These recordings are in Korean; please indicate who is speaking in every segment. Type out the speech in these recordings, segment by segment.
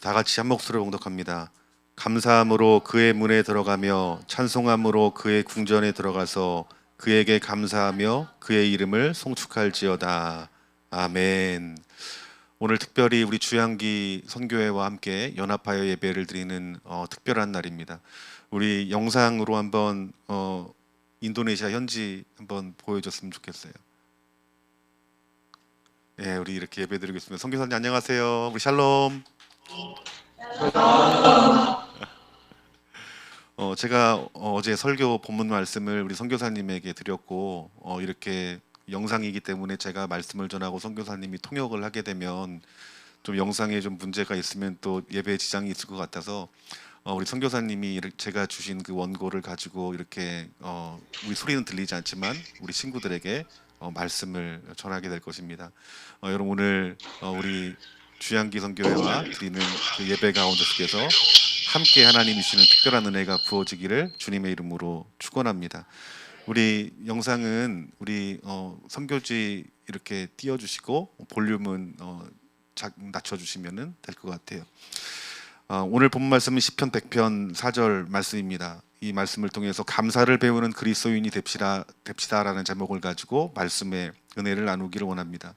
Speaker 1: 다 같이 한 목소리로 봉독합니다. 감사함으로 그의 문에 들어가며 찬송함으로 그의 궁전에 들어가서 그에게 감사하며 그의 이름을 송축할지어다. 아멘. 오늘 특별히 우리 주양기 선교회와 함께 연합하여 예배를 드리는 어, 특별한 날입니다. 우리 영상으로 한번 어, 인도네시아 현지 한번 보여줬으면 좋겠어요. 예, 우리 이렇게 예배드리겠습니다. 선교사님 안녕하세요. 우리 샬롬. 어, 제가 어제 설교 본문 말씀을 우리 선교사님에게 드렸고 어, 이렇게 영상이기 때문에 제가 말씀을 전하고 선교사님이 통역을 하게 되면 좀 영상에 좀 문제가 있으면 또 예배에 지장이 있을 것 같아서 어, 우리 선교사님이 제가 주신 그 원고를 가지고 이렇게 어, 우리 소리는 들리지 않지만 우리 친구들에게 어, 말씀을 전하게 될 것입니다. 어, 여러분 오늘 어, 우리 주양기 선교회와 드리는 그 예배 가운데 속에서 함께 하나님이 주시는 특별한 은혜가 부어지기를 주님의 이름으로 축원합니다. 우리 영상은 우리 어, 선교지 이렇게 띄워주시고 볼륨은 어, 작, 낮춰주시면 될 것 같아요. 어, 오늘 본 말씀은 시편 100편 4절 말씀입니다. 이 말씀을 통해서 감사를 배우는 그리스도인이 됩시다 됩시다라는 제목을 가지고 말씀의 은혜를 나누기를 원합니다.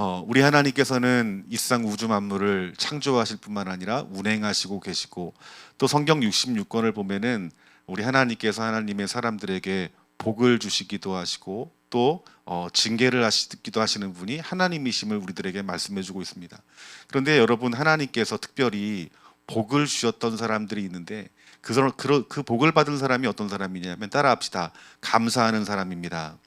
Speaker 1: 어, 우리 하나님께서는 이상 우주 만물을 창조하실 뿐만 아니라 운행하시고 계시고 또 성경 66권을 보면은 우리 하나님께서 하나님의 사람들에게 복을 주시기도 하시고 또 어, 징계를 하시기도 하시는 분이 하나님이심을 우리들에게 말씀해주고 있습니다. 그런데 여러분 하나님께서 특별히 복을 주셨던 사람들이 있는데 그, 그, 그 복을 받은 사람이 어떤 사람이냐면 따라합시다. 감사하는 사람입니다.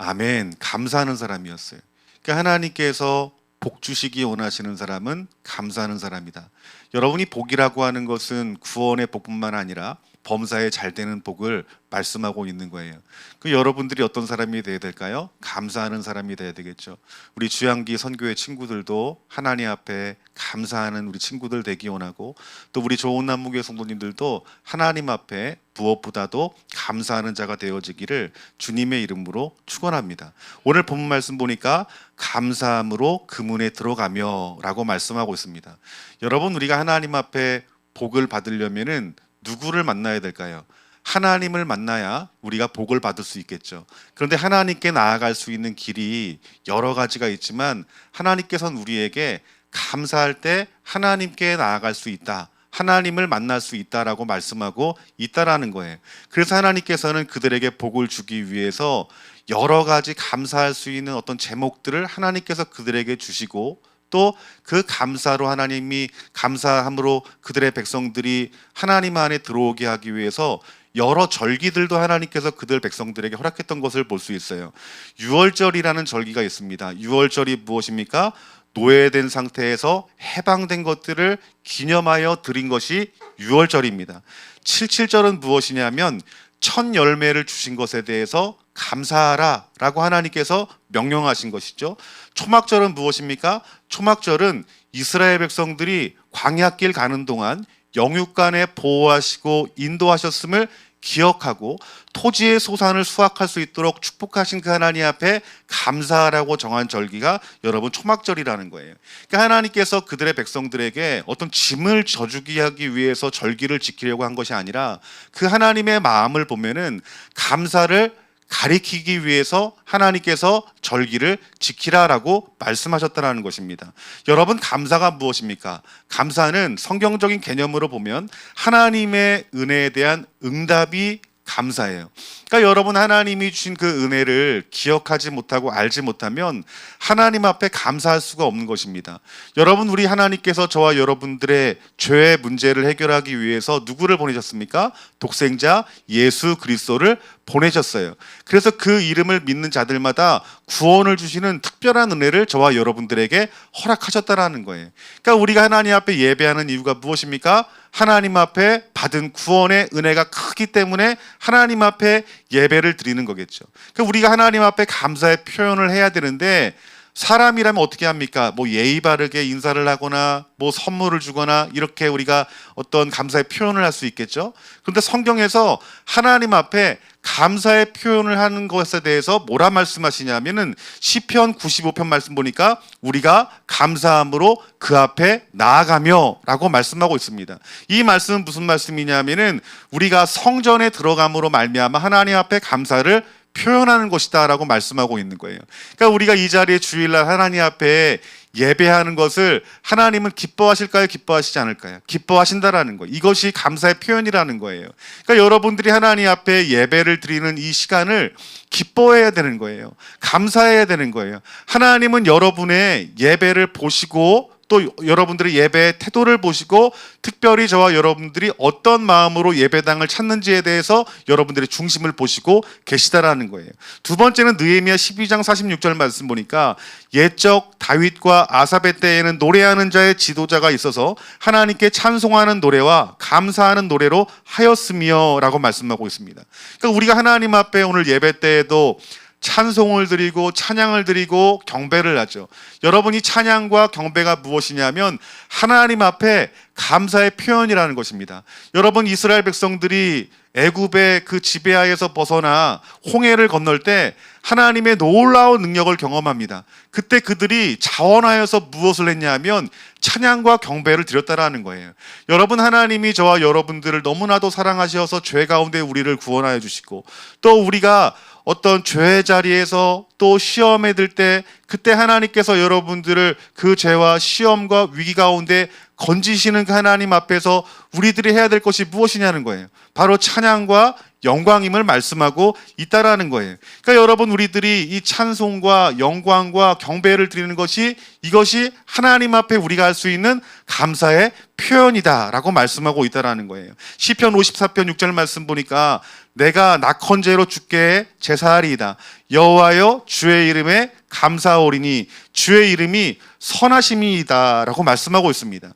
Speaker 1: 아멘. 감사하는 사람이었어요. 그러니까 하나님께서 복 주시기 원하시는 사람은 감사하는 사람이다. 여러분이 복이라고 하는 것은 구원의 복뿐만 아니라 범사에 잘 되는 복을 말씀하고 있는 거예요. 그 여러분들이 어떤 사람이 되어야 될까요? 감사하는 사람이 되어야 되겠죠. 우리 주양기 선교회 친구들도 하나님 앞에 감사하는 우리 친구들 되기 원하고 또 우리 좋은 남무교 성도님들도 하나님 앞에 무엇보다도 감사하는 자가 되어지기를 주님의 이름으로 축원합니다. 오늘 본문 말씀 보니까 감사함으로 그 문에 들어가며라고 말씀하고 있습니다. 여러분 우리가 하나님 앞에 복을 받으려면은 누구를 만나야 될까요? 하나님을 만나야 우리가 복을 받을 수 있겠죠. 그런데 하나님께 나아갈 수 있는 길이 여러 가지가 있지만 하나님께서는 우리에게 감사할 때 하나님께 나아갈 수 있다. 하나님을 만날 수 있다라고 말씀하고 있다라는 거예요. 그래서 하나님께서는 그들에게 복을 주기 위해서 여러 가지 감사할 수 있는 어떤 제목들을 하나님께서 그들에게 주시고 또 그 감사로 하나님이 감사함으로 그들의 백성들이 하나님 안에 들어오게 하기 위해서 여러 절기들도 하나님께서 그들 백성들에게 허락했던 것을 볼 수 있어요. 유월절이라는 절기가 있습니다. 유월절이 무엇입니까? 노예된 상태에서 해방된 것들을 기념하여 드린 것이 유월절입니다. 칠칠절은 무엇이냐면 첫 열매를 주신 것에 대해서 감사하라라고 하나님께서 명령하신 것이죠. 초막절은 무엇입니까? 초막절은 이스라엘 백성들이 광야길 가는 동안 영육간에 보호하시고 인도하셨음을 기억하고 토지의 소산을 수확할 수 있도록 축복하신 그 하나님 앞에 감사하라고 정한 절기가 여러분 초막절이라는 거예요. 그러니까 하나님께서 그들의 백성들에게 어떤 짐을 져주기 하기 위해서 절기를 지키려고 한 것이 아니라 그 하나님의 마음을 보면은 감사를 가리키기 위해서 하나님께서 절기를 지키라라고 말씀하셨다라는 것입니다. 여러분 감사가 무엇입니까? 감사는 성경적인 개념으로 보면 하나님의 은혜에 대한 응답이 감사예요. 그러니까 여러분 하나님이 주신 그 은혜를 기억하지 못하고 알지 못하면 하나님 앞에 감사할 수가 없는 것입니다. 여러분 우리 하나님께서 저와 여러분들의 죄의 문제를 해결하기 위해서 누구를 보내셨습니까? 독생자 예수 그리스도를 보내셨어요. 그래서 그 이름을 믿는 자들마다 구원을 주시는 특별한 은혜를 저와 여러분들에게 허락하셨다라는 거예요. 그러니까 우리가 하나님 앞에 예배하는 이유가 무엇입니까? 하나님 앞에 받은 구원의 은혜가 크기 때문에 하나님 앞에 예배를 드리는 거겠죠. 그러니까 우리가 하나님 앞에 감사의 표현을 해야 되는데 사람이라면 어떻게 합니까? 뭐 예의 바르게 인사를 하거나 뭐 선물을 주거나 이렇게 우리가 어떤 감사의 표현을 할 수 있겠죠. 그런데 성경에서 하나님 앞에 감사의 표현을 하는 것에 대해서 뭐라 말씀하시냐면은 시편 95편 말씀 보니까 우리가 감사함으로 그 앞에 나아가며라고 말씀하고 있습니다. 이 말씀은 무슨 말씀이냐면은 우리가 성전에 들어감으로 말미암아 하나님 앞에 감사를 표현하는 것이다라고 말씀하고 있는 거예요. 그러니까 우리가 이 자리에 주일날 하나님 앞에 예배하는 것을 하나님은 기뻐하실까요? 기뻐하시지 않을까요? 기뻐하신다라는 거. 이것이 감사의 표현이라는 거예요. 그러니까 여러분들이 하나님 앞에 예배를 드리는 이 시간을 기뻐해야 되는 거예요. 감사해야 되는 거예요. 하나님은 여러분의 예배를 보시고 또 여러분들의 예배의 태도를 보시고 특별히 저와 여러분들이 어떤 마음으로 예배당을 찾는지에 대해서 여러분들의 중심을 보시고 계시다라는 거예요. 두 번째는 느헤미야 12장 46절 말씀 보니까 옛적 다윗과 아사베 때에는 노래하는 자의 지도자가 있어서 하나님께 찬송하는 노래와 감사하는 노래로 하였으며라고 말씀하고 있습니다. 그러니까 우리가 하나님 앞에 오늘 예배 때에도 찬송을 드리고 찬양을 드리고 경배를 하죠. 여러분이 찬양과 경배가 무엇이냐면 하나님 앞에 감사의 표현이라는 것입니다. 여러분 이스라엘 백성들이 애굽의 그 지배하에서 벗어나 홍해를 건널 때 하나님의 놀라운 능력을 경험합니다. 그때 그들이 자원하여서 무엇을 했냐면 찬양과 경배를 드렸다라는 거예요. 여러분 하나님이 저와 여러분들을 너무나도 사랑하셔서 죄 가운데 우리를 구원하여 주시고 또 우리가 어떤 죄의 자리에서 또 시험에 들 때 그때 하나님께서 여러분들을 그 죄와 시험과 위기 가운데 건지시는 그 하나님 앞에서 우리들이 해야 될 것이 무엇이냐는 거예요. 바로 찬양과 영광임을 말씀하고 있다라는 거예요. 그러니까 여러분 우리들이 이 찬송과 영광과 경배를 드리는 것이 이것이 하나님 앞에 우리가 할 수 있는 감사의 표현이다라고 말씀하고 있다라는 거예요. 시편 54편 6절 말씀 보니까 내가 낙헌제로 주께 제사하리이다. 여호와여 주의 이름에 감사오리니 주의 이름이 선하심이다라고 말씀하고 있습니다.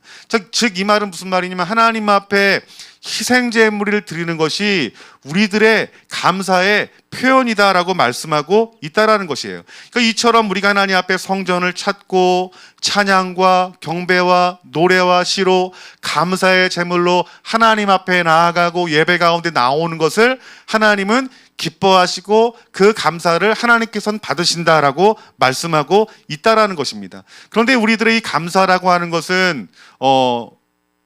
Speaker 1: 즉 이 말은 무슨 말이냐면 하나님 앞에 희생 제물을 드리는 것이 우리들의 감사의 표현이다라고 말씀하고 있다라는 것이에요. 그러니까 이처럼 우리가 하나님 앞에 성전을 찾고 찬양과 경배와 노래와 시로 감사의 제물로 하나님 앞에 나아가고 예배 가운데 나오는 것을 하나님은 기뻐하시고 그 감사를 하나님께서는 받으신다라고 말씀하고 있다라는 것입니다. 그런데 우리들의 이 감사라고 하는 것은 어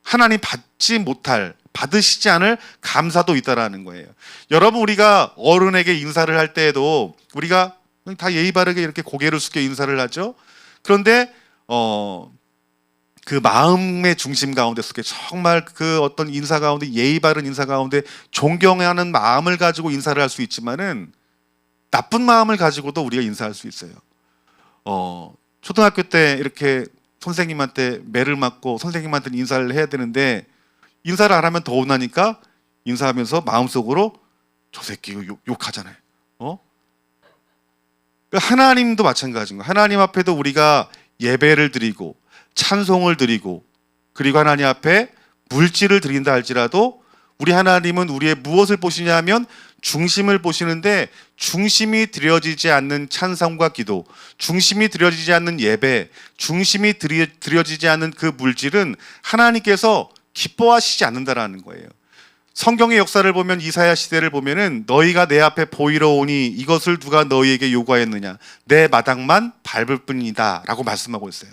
Speaker 1: 하나님 받지 못할 받으시지 않을 감사도 있다라는 거예요. 여러분 우리가 어른에게 인사를 할 때에도 우리가 다 예의 바르게 이렇게 고개를 숙여 인사를 하죠. 그런데 어 그 마음의 중심 가운데 속에 정말 그 어떤 인사 가운데 예의 바른 인사 가운데 존경하는 마음을 가지고 인사를 할 수 있지만은 나쁜 마음을 가지고도 우리가 인사할 수 있어요. 어 초등학교 때 이렇게 선생님한테 매를 맞고 선생님한테 인사를 해야 되는데 인사를 안 하면 더 혼나니까 인사하면서 마음속으로 저 새끼 욕, 욕하잖아요. 어? 그러니까 하나님도 마찬가지인 거예요. 하나님 앞에도 우리가 예배를 드리고 찬송을 드리고 그리고 하나님 앞에 물질을 드린다 할지라도 우리 하나님은 우리의 무엇을 보시냐면 중심을 보시는데 중심이 드려지지 않는 찬송과 기도, 중심이 드려지지 않는 예배, 중심이 드려, 드려지지 않는 그 물질은 하나님께서 기뻐하시지 않는다라는 거예요. 성경의 역사를 보면 이사야 시대를 보면은 너희가 내 앞에 보이러 오니 이것을 누가 너희에게 요구하였느냐 내 마당만 밟을 뿐이다라고 말씀하고 있어요.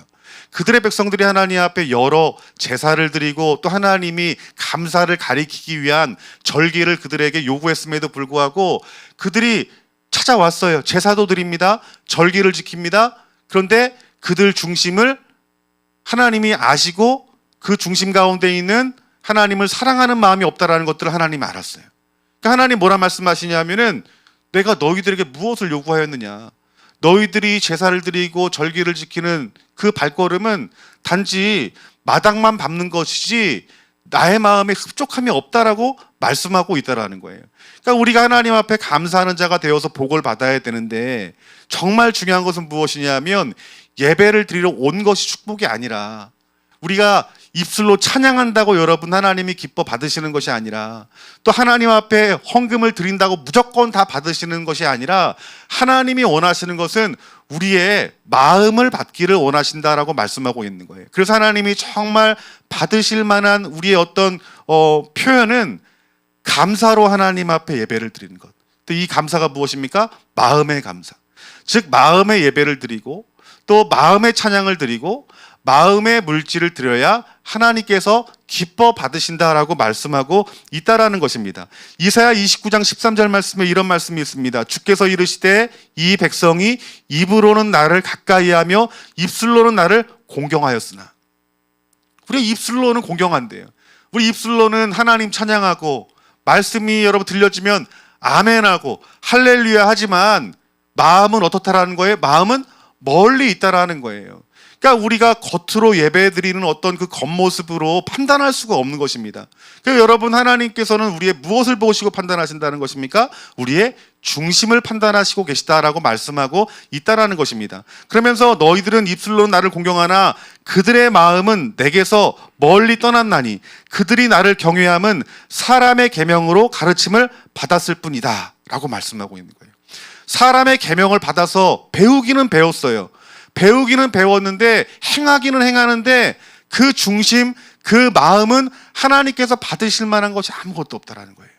Speaker 1: 그들의 백성들이 하나님 앞에 여러 제사를 드리고 또 하나님이 감사를 가리키기 위한 절기를 그들에게 요구했음에도 불구하고 그들이 찾아왔어요. 제사도 드립니다. 절기를 지킵니다. 그런데 그들 중심을 하나님이 아시고 그 중심 가운데 있는 하나님을 사랑하는 마음이 없다라는 것들을 하나님이 알았어요. 그러니까 하나님 뭐라 말씀하시냐면은 내가 너희들에게 무엇을 요구하였느냐? 너희들이 제사를 드리고 절기를 지키는 그 발걸음은 단지 마당만 밟는 것이지 나의 마음에 흡족함이 없다라고 말씀하고 있다라는 거예요. 그러니까 우리가 하나님 앞에 감사하는 자가 되어서 복을 받아야 되는데 정말 중요한 것은 무엇이냐면 예배를 드리러 온 것이 축복이 아니라 우리가 입술로 찬양한다고 여러분 하나님이 기뻐 받으시는 것이 아니라 또 하나님 앞에 헌금을 드린다고 무조건 다 받으시는 것이 아니라 하나님이 원하시는 것은 우리의 마음을 받기를 원하신다라고 말씀하고 있는 거예요. 그래서 하나님이 정말 받으실 만한 우리의 어떤 어, 표현은 감사로 하나님 앞에 예배를 드리는 것. 또이 감사가 무엇입니까? 마음의 감사. 즉 마음의 예배를 드리고 또 마음의 찬양을 드리고 마음의 물질을 드려야 하나님께서 기뻐 받으신다라고 말씀하고 있다라는 것입니다. 이사야 29장 13절 말씀에 이런 말씀이 있습니다. 주께서 이르시되 이 백성이 입으로는 나를 가까이하며 입술로는 나를 공경하였으나 우리 입술로는 공경한대요. 우리 입술로는 하나님 찬양하고 말씀이 여러분 들려지면 아멘하고 할렐루야 하지만 마음은 어떻다라는 거예요? 마음은 멀리 있다라는 거예요. 그러니까 우리가 겉으로 예배드리는 어떤 그 겉모습으로 판단할 수가 없는 것입니다. 그러니까 여러분 하나님께서는 우리의 무엇을 보시고 판단하신다는 것입니까? 우리의 중심을 판단하시고 계시다라고 말씀하고 있다라는 것입니다. 그러면서 너희들은 입술로 나를 공경하나 그들의 마음은 내게서 멀리 떠났나니 그들이 나를 경외함은 사람의 계명으로 가르침을 받았을 뿐이다라고 말씀하고 있는 거예요. 사람의 계명을 받아서 배우기는 배웠어요. 배우기는 배웠는데 행하기는 행하는데 그 중심, 그 마음은 하나님께서 받으실 만한 것이 아무것도 없다라는 거예요.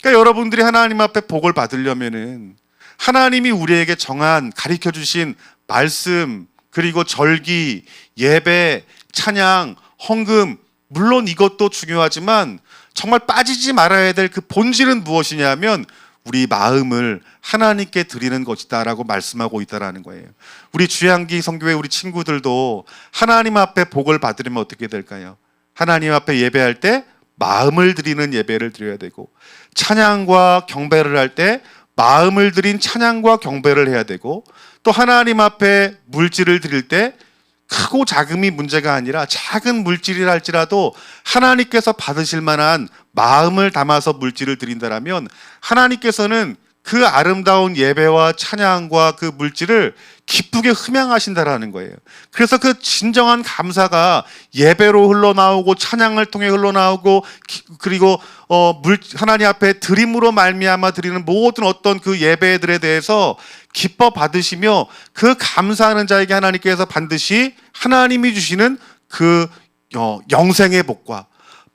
Speaker 1: 그러니까 여러분들이 하나님 앞에 복을 받으려면은 하나님이 우리에게 정한 가르쳐 주신 말씀 그리고 절기, 예배, 찬양, 헌금 물론 이것도 중요하지만 정말 빠지지 말아야 될 그 본질은 무엇이냐면 우리 마음을 하나님께 드리는 것이다라고 말씀하고 있다라는 거예요. 우리 주양기 성교회 우리 친구들도 하나님 앞에 복을 받으려면 어떻게 될까요? 하나님 앞에 예배할 때 마음을 드리는 예배를 드려야 되고 찬양과 경배를 할 때 마음을 드린 찬양과 경배를 해야 되고 또 하나님 앞에 물질을 드릴 때 크고 작음이 문제가 아니라 작은 물질이라 할지라도 하나님께서 받으실 만한 마음을 담아서 물질을 드린다라면 하나님께서는 그 아름다운 예배와 찬양과 그 물질을 기쁘게 흠양하신다라는 거예요. 그래서 그 진정한 감사가 예배로 흘러나오고 찬양을 통해 흘러나오고 기- 그리고 어, 물, 하나님 앞에 드림으로 말미암아 드리는 모든 어떤 그 예배들에 대해서 기뻐 받으시며 그 감사하는 자에게 하나님께서 반드시 하나님이 주시는 그 어, 영생의 복과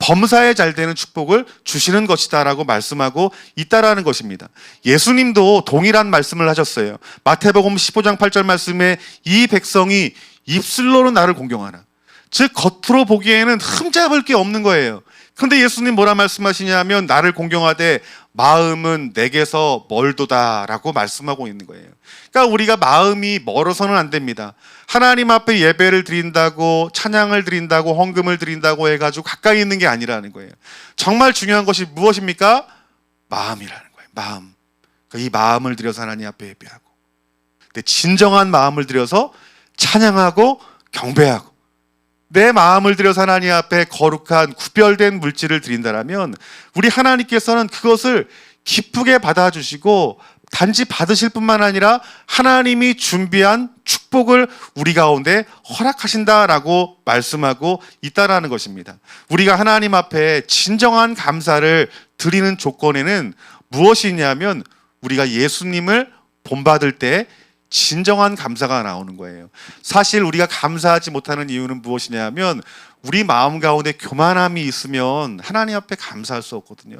Speaker 1: 범사에 잘 되는 축복을 주시는 것이다라고 말씀하고 있다라는 것입니다. 예수님도 동일한 말씀을 하셨어요. 마태복음 15장 8절 말씀에 이 백성이 입술로는 나를 공경하나. 즉 겉으로 보기에는 흠잡을 게 없는 거예요. 그런데 예수님 뭐라 말씀하시냐면 나를 공경하되 마음은 내게서 멀도다라고 말씀하고 있는 거예요. 그러니까 우리가 마음이 멀어서는 안 됩니다. 하나님 앞에 예배를 드린다고 찬양을 드린다고 헌금을 드린다고 해가지고 가까이 있는 게 아니라는 거예요. 정말 중요한 것이 무엇입니까? 마음이라는 거예요. 마음. 그러니까 이 마음을 들여서 하나님 앞에 예배하고, 근데 진정한 마음을 들여서 찬양하고 경배하고. 내 마음을 들여서 하나님 앞에 거룩한 구별된 물질을 드린다라면 우리 하나님께서는 그것을 기쁘게 받아주시고 단지 받으실 뿐만 아니라 하나님이 준비한 축복을 우리 가운데 허락하신다라고 말씀하고 있다라는 것입니다. 우리가 하나님 앞에 진정한 감사를 드리는 조건에는 무엇이 있냐면 우리가 예수님을 본받을 때 진정한 감사가 나오는 거예요. 사실 우리가 감사하지 못하는 이유는 무엇이냐면 우리 마음 가운데 교만함이 있으면 하나님 앞에 감사할 수 없거든요.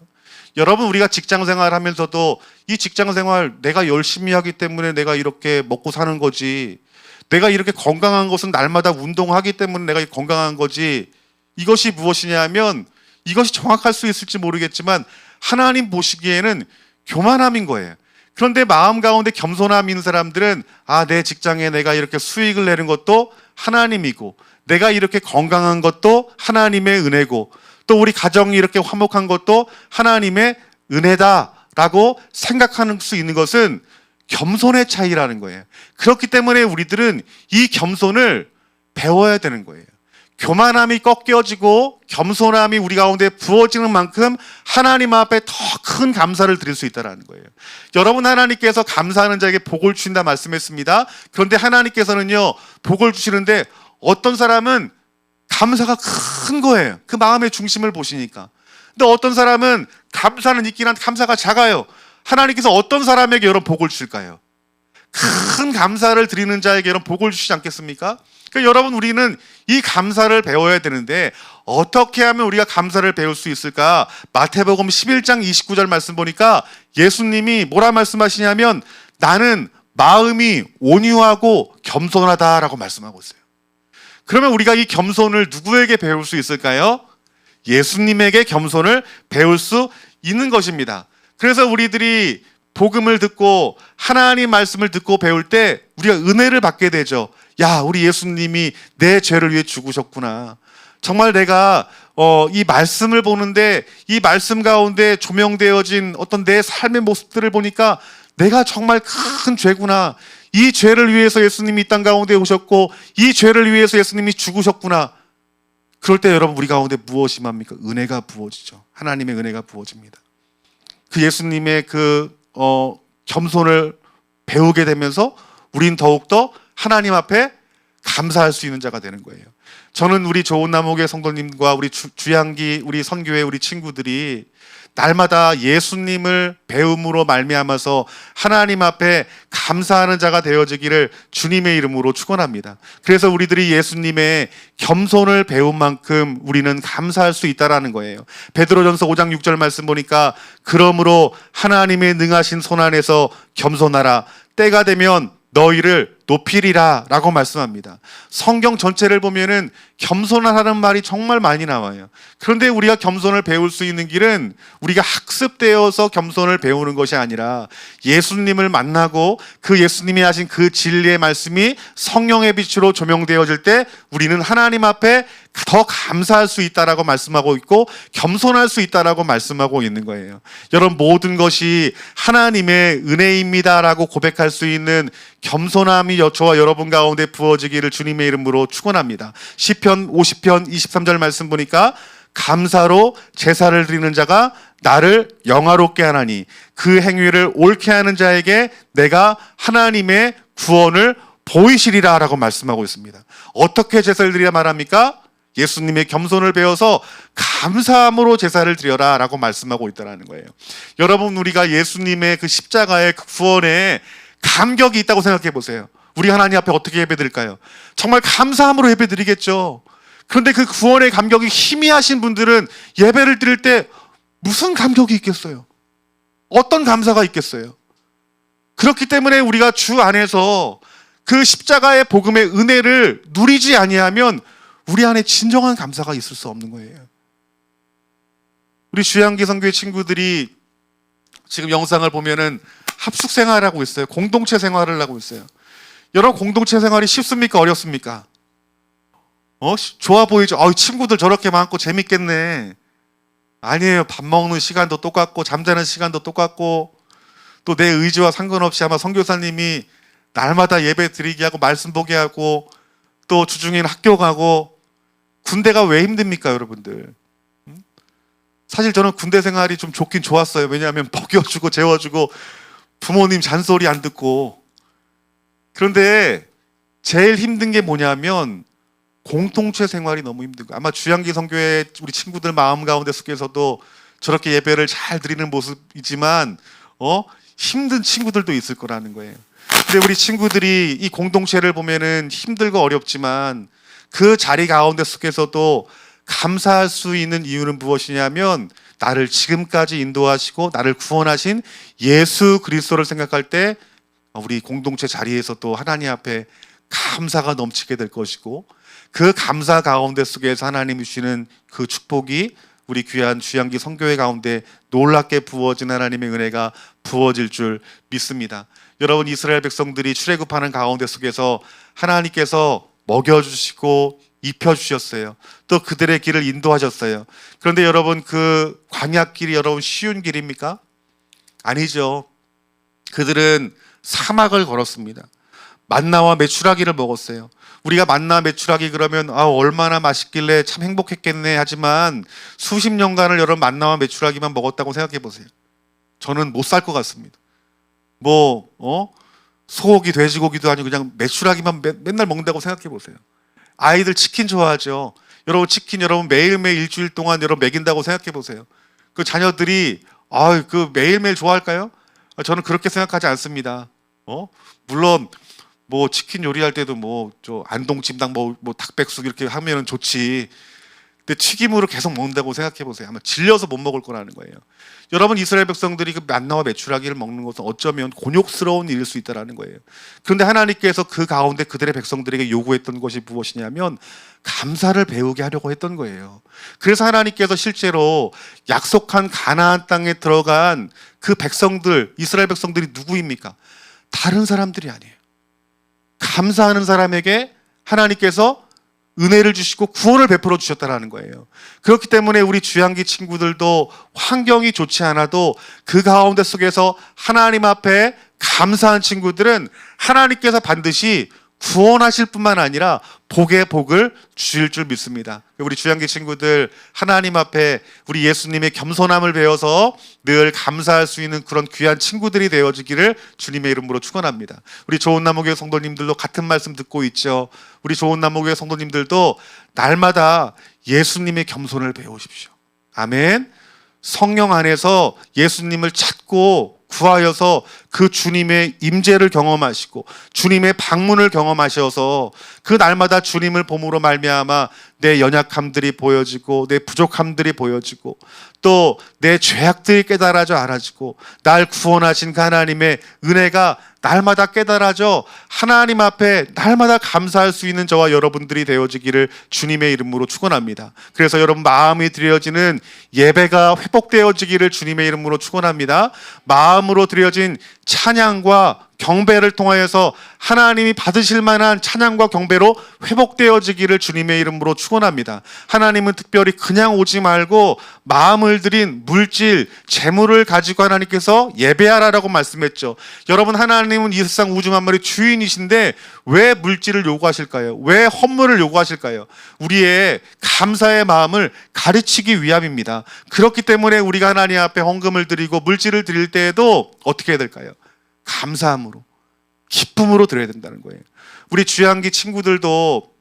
Speaker 1: 여러분 우리가 직장 생활 하면서도 이 직장 생활 내가 열심히 하기 때문에 내가 이렇게 먹고 사는 거지. 내가 이렇게 건강한 것은 날마다 운동하기 때문에 내가 건강한 거지. 이것이 무엇이냐면 이것이 정확할 수 있을지 모르겠지만 하나님 보시기에는 교만함인 거예요. 그런데 마음 가운데 겸손함 있는 사람들은 아, 내 직장에 내가 이렇게 수익을 내는 것도 하나님이고 내가 이렇게 건강한 것도 하나님의 은혜고 또 우리 가정이 이렇게 화목한 것도 하나님의 은혜다라고 생각하는 수 있는 것은 겸손의 차이라는 거예요. 그렇기 때문에 우리들은 이 겸손을 배워야 되는 거예요. 교만함이 꺾여지고 겸손함이 우리 가운데 부어지는 만큼 하나님 앞에 더 큰 감사를 드릴 수 있다는 거예요. 여러분 하나님께서 감사하는 자에게 복을 주신다 말씀했습니다. 그런데 하나님께서는요 복을 주시는데 어떤 사람은 감사가 큰 거예요. 그 마음의 중심을 보시니까. 근데 어떤 사람은 감사는 있긴 한데 감사가 작아요. 하나님께서 어떤 사람에게 여러분 복을 줄까요? 큰 감사를 드리는 자에게 여러분 복을 주시지 않겠습니까? 그러니까 여러분 우리는 이 감사를 배워야 되는데 어떻게 하면 우리가 감사를 배울 수 있을까? 마태복음 11장 29절 말씀 보니까 예수님이 뭐라 말씀하시냐면 나는 마음이 온유하고 겸손하다라고 말씀하고 있어요. 그러면 우리가 이 겸손을 누구에게 배울 수 있을까요? 예수님에게 겸손을 배울 수 있는 것입니다. 그래서 우리들이 복음을 듣고 하나님 말씀을 듣고 배울 때 우리가 은혜를 받게 되죠. 야, 우리 예수님이 내 죄를 위해 죽으셨구나. 정말 내가 어, 이 말씀을 보는데 이 말씀 가운데 조명되어진 어떤 내 삶의 모습들을 보니까 내가 정말 큰 죄구나. 이 죄를 위해서 예수님이 이 땅 가운데 오셨고 이 죄를 위해서 예수님이 죽으셨구나. 그럴 때 여러분 우리 가운데 무엇이 맙니까? 은혜가 부어지죠. 하나님의 은혜가 부어집니다. 그 예수님의 그 어, 겸손을 배우게 되면서 우린 더욱더 하나님 앞에 감사할 수 있는 자가 되는 거예요. 저는 우리 좋은 나무의 성도님과 우리 주, 주양기 우리 선교회 우리 친구들이 날마다 예수님을 배움으로 말미암아서 하나님 앞에 감사하는 자가 되어지기를 주님의 이름으로 축원합니다. 그래서 우리들이 예수님의 겸손을 배운 만큼 우리는 감사할 수 있다라는 거예요. 베드로전서 5장 6절 말씀 보니까 그러므로 하나님의 능하신 손 안에서 겸손하라 때가 되면 너희를 높이리라 라고 말씀합니다. 성경 전체를 보면은 겸손하다는 말이 정말 많이 나와요. 그런데 우리가 겸손을 배울 수 있는 길은 우리가 학습되어서 겸손을 배우는 것이 아니라 예수님을 만나고 그 예수님이 하신 그 진리의 말씀이 성령의 빛으로 조명되어질 때 우리는 하나님 앞에 더 감사할 수 있다라고 말씀하고 있고 겸손할 수 있다라고 말씀하고 있는 거예요. 여러분 모든 것이 하나님의 은혜입니다라고 고백할 수 있는 겸손함이 저와 여러분 가운데 부어지기를 주님의 이름으로 축원합니다. 시편 50편 23절 말씀 보니까 감사로 제사를 드리는 자가 나를 영화롭게 하나니 그 행위를 옳게 하는 자에게 내가 하나님의 구원을 보이시리라라고 말씀하고 있습니다. 어떻게 제사를 드려야 말합니까? 예수님의 겸손을 배워서 감사함으로 제사를 드려라 라고 말씀하고 있다라는 거예요. 여러분 우리가 예수님의 그 십자가의 그 구원에 감격이 있다고 생각해 보세요. 우리 하나님 앞에 어떻게 예배 드릴까요? 정말 감사함으로 예배 드리겠죠. 그런데 그 구원의 감격이 희미하신 분들은 예배를 드릴 때 무슨 감격이 있겠어요? 어떤 감사가 있겠어요? 그렇기 때문에 우리가 주 안에서 그 십자가의 복음의 은혜를 누리지 아니하면 우리 안에 진정한 감사가 있을 수 없는 거예요. 우리 주양기 성교의 친구들이 지금 영상을 보면은 합숙 생활하고 있어요. 공동체 생활을 하고 있어요. 여러분 공동체 생활이 쉽습니까? 어렵습니까? 어 좋아 보이죠. 어 친구들 저렇게 많고 재밌겠네. 아니에요. 밥 먹는 시간도 똑같고 잠자는 시간도 똑같고 또 내 의지와 상관없이 아마 선교사님이 날마다 예배 드리게 하고 말씀 보게 하고 또 주중에는 학교 가고 군대가 왜 힘듭니까, 여러분들? 음? 사실 저는 군대 생활이 좀 좋긴 좋았어요. 왜냐하면 먹여주고 재워주고 부모님 잔소리 안 듣고 그런데 제일 힘든 게 뭐냐면 공동체 생활이 너무 힘들고 아마 주양기 성교회 우리 친구들 마음 가운데 속에서도 저렇게 예배를 잘 드리는 모습이지만 어 힘든 친구들도 있을 거라는 거예요. 근데 우리 친구들이 이 공동체를 보면은 힘들고 어렵지만 그 자리 가운데 속에서도 감사할 수 있는 이유는 무엇이냐면 나를 지금까지 인도하시고 나를 구원하신 예수 그리스도를 생각할 때 우리 공동체 자리에서 또 하나님 앞에 감사가 넘치게 될 것이고 그 감사 가운데 속에서 하나님이 주시는 그 축복이 우리 귀한 주양기 성교회 가운데 놀랍게 부어진 하나님의 은혜가 부어질 줄 믿습니다. 여러분 이스라엘 백성들이 출애굽하는 가운데 속에서 하나님께서 먹여주시고 입혀주셨어요. 또 그들의 길을 인도하셨어요. 그런데 여러분 그 광야길이 여러분 쉬운 길입니까? 아니죠. 그들은 사막을 걸었습니다. 만나와 메추라기를 먹었어요. 우리가 만나 메추라기 그러면 아 얼마나 맛있길래 참 행복했겠네 하지만 수십 년간을 여러분 만나와 메추라기만 먹었다고 생각해 보세요. 저는 못 살 것 같습니다. 뭐 어? 소고기, 돼지고기도 아니고 그냥 메추라기만 매- 맨날 먹는다고 생각해 보세요. 아이들 치킨 좋아하죠. 여러분 치킨 여러분 매일매일 일주일 동안 여러분 먹인다고 생각해 보세요. 그 자녀들이 아그 매일매일 좋아할까요? 아, 저는 그렇게 생각하지 않습니다. 어? 물론 뭐 치킨 요리할 때도 뭐 저 안동 찜닭 뭐, 뭐 닭백숙 이렇게 하면은 좋지. 근데 튀김으로 계속 먹는다고 생각해 보세요. 아마 질려서 못 먹을 거라는 거예요. 여러분 이스라엘 백성들이 그 만나와 메추라기를 먹는 것은 어쩌면 곤욕스러운 일일 수 있다라는 거예요. 그런데 하나님께서 그 가운데 그들의 백성들에게 요구했던 것이 무엇이냐면 감사를 배우게 하려고 했던 거예요. 그래서 하나님께서 실제로 약속한 가나안 땅에 들어간 그 백성들 이스라엘 백성들이 누구입니까? 다른 사람들이 아니에요. 감사하는 사람에게 하나님께서 은혜를 주시고 구원을 베풀어 주셨다라는 거예요. 그렇기 때문에 우리 주양기 친구들도 환경이 좋지 않아도 그 가운데 속에서 하나님 앞에 감사한 친구들은 하나님께서 반드시 구원하실 뿐만 아니라 복의 복을 주실 줄 믿습니다. 우리 주양기 친구들 하나님 앞에 우리 예수님의 겸손함을 배워서 늘 감사할 수 있는 그런 귀한 친구들이 되어지기를 주님의 이름으로 축원합니다. 우리 좋은 나무교회 성도님들도 같은 말씀 듣고 있죠. 우리 좋은 나무교회 성도님들도 날마다 예수님의 겸손을 배우십시오. 아멘. 성령 안에서 예수님을 찾고 구하여서 그 주님의 임재를 경험하시고 주님의 방문을 경험하셔서 그 날마다 주님을 봄으로 말미암아 내 연약함들이 보여지고 내 부족함들이 보여지고 또 내 죄악들이 깨달아져 알아지고 날 구원하신 그 하나님의 은혜가 날마다 깨달아져 하나님 앞에 날마다 감사할 수 있는 저와 여러분들이 되어지기를 주님의 이름으로 축원합니다. 그래서 여러분 마음이 드려지는 예배가 회복되어지기를 주님의 이름으로 축원합니다. 마음으로 드려진 찬양과 경배를 통하여서 하나님이 받으실 만한 찬양과 경배로 회복되어지기를 주님의 이름으로 축원합니다. 하나님은 특별히 그냥 오지 말고 마음을 들인 물질, 재물을 가지고 하나님께서 예배하라라고 말씀했죠. 여러분 하나님은 이 세상 우주 만물의 주인이신데 왜 물질을 요구하실까요? 왜 헌물을 요구하실까요? 우리의 감사의 마음을 가르치기 위함입니다. 그렇기 때문에 우리가 하나님 앞에 헌금을 드리고 물질을 드릴 때에도 어떻게 해야 될까요? 감사함으로 기쁨으로 드려야 된다는 거예요. 우리 주양기 친구들도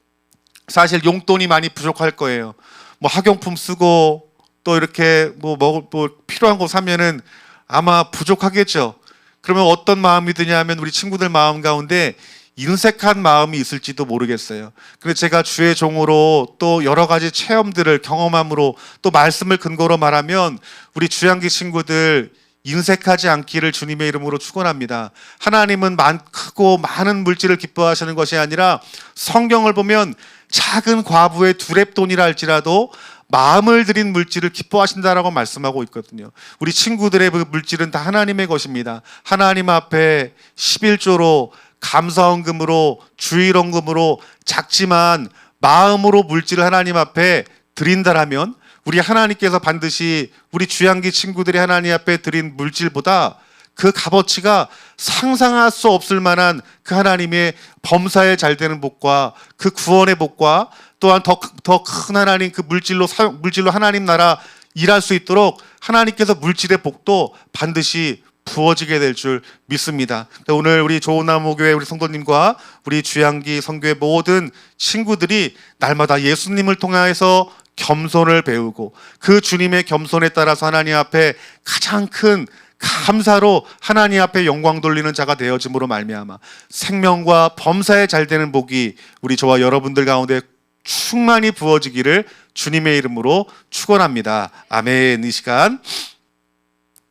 Speaker 1: 사실 용돈이 많이 부족할 거예요. 뭐 학용품 쓰고 또 이렇게 뭐 먹을 뭐 필요한 거 사면은 아마 부족하겠죠. 그러면 어떤 마음이 드냐면 우리 친구들 마음 가운데 인색한 마음이 있을지도 모르겠어요. 근데 제가 주의 종으로 또 여러 가지 체험들을 경험함으로 또 말씀을 근거로 말하면 우리 주양기 친구들 인색하지 않기를 주님의 이름으로 축원합니다. 하나님은 많 크고 많은 물질을 기뻐하시는 것이 아니라 성경을 보면 작은 과부의 두랩돈이라 할지라도 마음을 들인 물질을 기뻐하신다라고 말씀하고 있거든요. 우리 친구들의 그 물질은 다 하나님의 것입니다. 하나님 앞에 11조로 감사헌금으로 주일헌금으로 작지만 마음으로 물질을 하나님 앞에 드린다라면 우리 하나님께서 반드시 우리 주양기 친구들이 하나님 앞에 드린 물질보다 그 값어치가 상상할 수 없을 만한 그 하나님의 범사에 잘 되는 복과 그 구원의 복과 또한 더 더 큰 하나님 그 물질로 사용 물질로 하나님 나라 일할 수 있도록 하나님께서 물질의 복도 반드시 부어지게 될 줄 믿습니다. 오늘 우리 좋은 나무 교회 우리 성도님과 우리 주양기 성교의 모든 친구들이 날마다 예수님을 통하여서 겸손을 배우고 그 주님의 겸손에 따라서 하나님 앞에 가장 큰 감사로 하나님 앞에 영광 돌리는 자가 되어짐으로 말미암아 생명과 범사에 잘 되는 복이 우리 저와 여러분들 가운데 충만히 부어지기를 주님의 이름으로 축원합니다. 아멘. 이 시간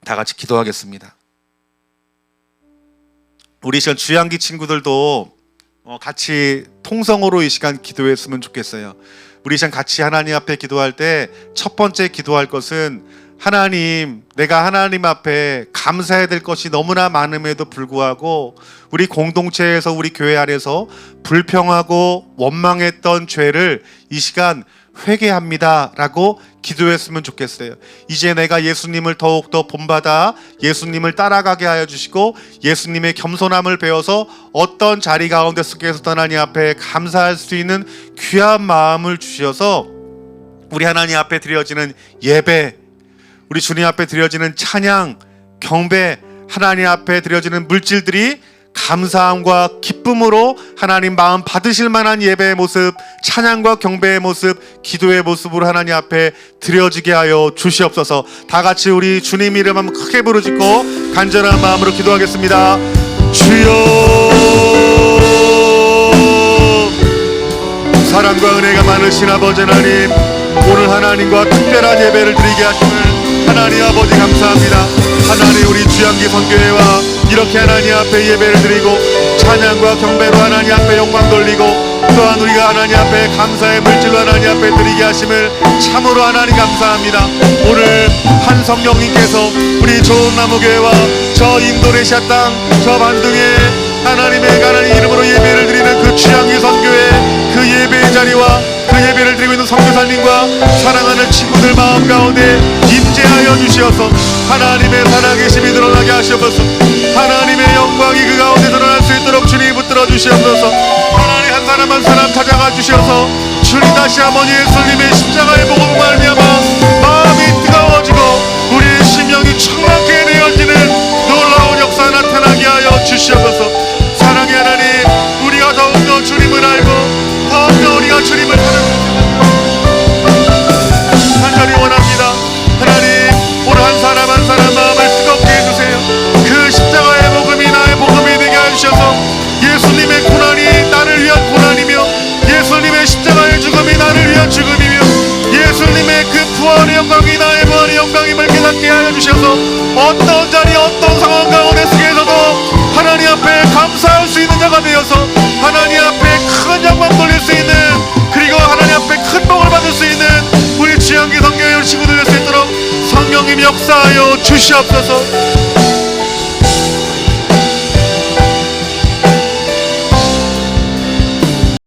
Speaker 1: 다 같이 기도하겠습니다. 우리 시간 주양기 친구들도 어, 같이 통성으로 이 시간 기도했으면 좋겠어요. 우리 시간 같이 하나님 앞에 기도할 때 첫 번째 기도할 것은 하나님, 내가 하나님 앞에 감사해야 될 것이 너무나 많음에도 불구하고 우리 공동체에서 우리 교회 안에서 불평하고 원망했던 죄를 이 시간 회개합니다라고 기도했으면 좋겠어요. 이제 내가 예수님을 더욱더 본받아 예수님을 따라가게 하여 주시고 예수님의 겸손함을 배워서 어떤 자리 가운데 속에서 하나님 앞에 감사할 수 있는 귀한 마음을 주셔서 우리 하나님 앞에 드려지는 예배, 우리 주님 앞에 드려지는 찬양, 경배, 하나님 앞에 드려지는 물질들이 감사함과 기쁨으로 하나님 마음 받으실 만한 예배의 모습, 찬양과 경배의 모습, 기도의 모습으로 하나님 앞에 드려지게 하여 주시옵소서. 다 같이 우리 주님 이름 한번 크게 부르짖고 간절한 마음으로 기도하겠습니다. 주여 사랑과 은혜가 많으신 아버지 하나님 오늘 하나님과 특별한 예배를 드리게 하심을 하나님 아버지 감사합니다 하나님 우리 주양기 선교회와 이렇게 하나님 앞에 예배를 드리고 찬양과 경배로 하나님 앞에 영광 돌리고 또한 우리가 하나님 앞에 감사의 물질로 하나님 앞에 드리게 하심을 참으로 하나님 감사합니다. 오늘 한 성령님께서 우리 좋은 나무교회와 저 인도네시아 땅 저 반둥에 하나님의 하나님 이름으로 예배를 드리는 그 취향의 선교회 그 예배의 자리와 그 예배를 드리고 있는 선교사님과 사랑하는 친구들 마음 가운데 임재하여 주시어서 하나님의 살아계심이 드러나게 하시옵소서. 하나님의 영광이 그 가운데 드러날 수 있도록 주님 붙들어 주시옵소서. 하나님 한 사람 한 사람 찾아가 주셔서 주님 다시 아버지 예수님의 십자가의 복음을 말미암아 마음이 뜨거워지고 우리의 심령이 청랑케 되어지는 놀라운 역사 나타나게 하여 주시옵소서 주시옵소서